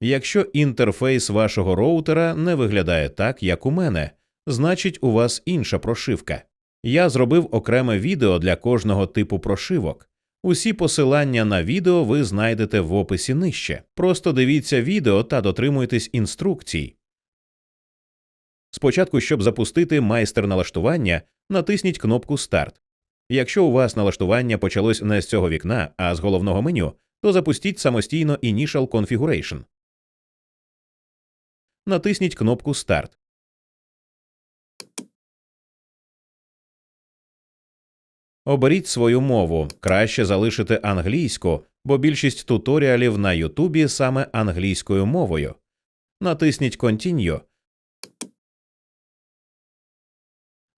Якщо інтерфейс вашого роутера не виглядає так, як у мене, значить у вас інша прошивка. Я зробив окреме відео для кожного типу прошивок. Усі посилання на відео ви знайдете в описі нижче. Просто дивіться відео та дотримуйтесь інструкцій. Спочатку, щоб запустити майстер налаштування, натисніть кнопку Старт. Якщо у вас налаштування почалось не з цього вікна, а з головного меню, то запустіть самостійно Initial Configuration. Натисніть кнопку Старт. Оберіть свою мову. Краще залишити англійську, бо більшість туторіалів на Ютубі саме англійською мовою. Натисніть Continue.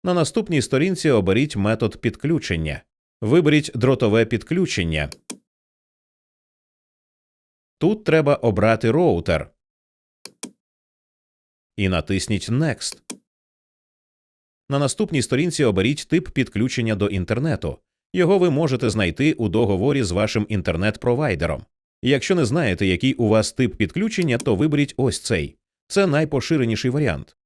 На наступній сторінці оберіть метод підключення. Виберіть дротове підключення. Тут треба обрати роутер. І натисніть Next. На наступній сторінці оберіть тип підключення до інтернету. Його ви можете знайти у договорі з вашим інтернет-провайдером. Якщо не знаєте, який у вас тип підключення, то виберіть ось цей. Це найпоширеніший варіант.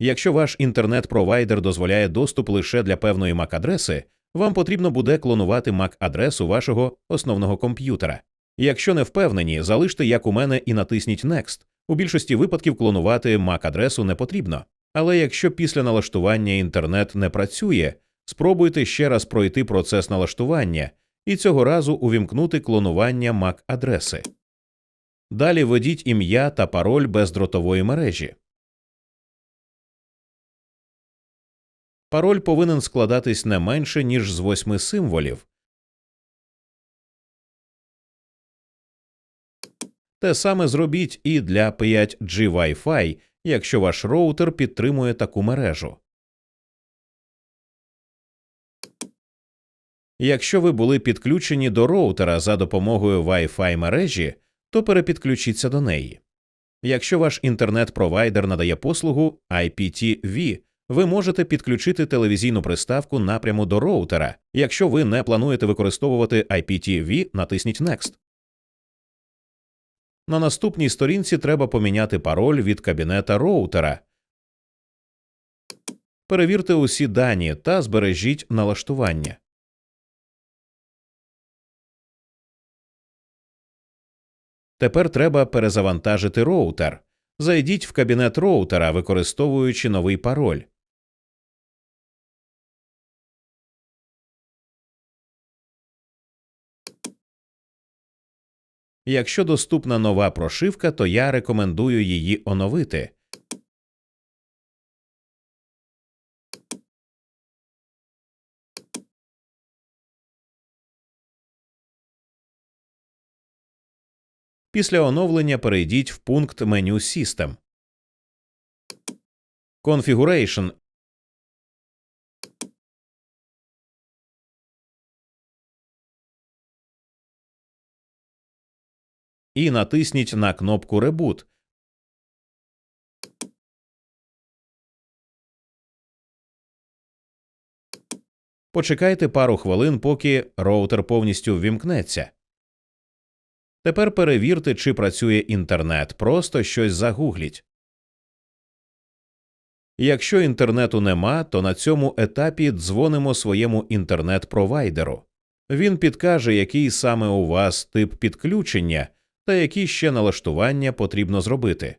Якщо ваш інтернет-провайдер дозволяє доступ лише для певної MAC-адреси, вам потрібно буде клонувати MAC-адресу вашого основного комп'ютера. Якщо не впевнені, залиште як у мене і натисніть Next. У більшості випадків клонувати MAC-адресу не потрібно. Але якщо після налаштування інтернет не працює, спробуйте ще раз пройти процес налаштування і цього разу увімкнути клонування MAC-адреси. Далі введіть ім'я та пароль бездротової мережі. Пароль повинен складатись не менше, ніж з восьми символів. Те саме зробіть і для 5G Wi-Fi, якщо ваш роутер підтримує таку мережу. Якщо ви були підключені до роутера за допомогою Wi-Fi мережі, то перепідключіться до неї. Якщо ваш інтернет-провайдер надає послугу IPTV, ви можете підключити телевізійну приставку напряму до роутера. Якщо ви не плануєте використовувати IPTV, натисніть Next. На наступній сторінці треба поміняти пароль від кабінета роутера. Перевірте усі дані та збережіть налаштування. Тепер треба перезавантажити роутер. Зайдіть в кабінет роутера, використовуючи новий пароль. Якщо доступна нова прошивка, то я рекомендую її оновити. Після оновлення перейдіть в пункт меню System. Configuration і натисніть на кнопку Reboot. Почекайте пару хвилин, поки роутер повністю ввімкнеться. Тепер перевірте, чи працює інтернет. Просто щось загугліть. Якщо інтернету нема, то на цьому етапі дзвонимо своєму інтернет-провайдеру. Він підкаже, який саме у вас тип підключення, та які ще налаштування потрібно зробити.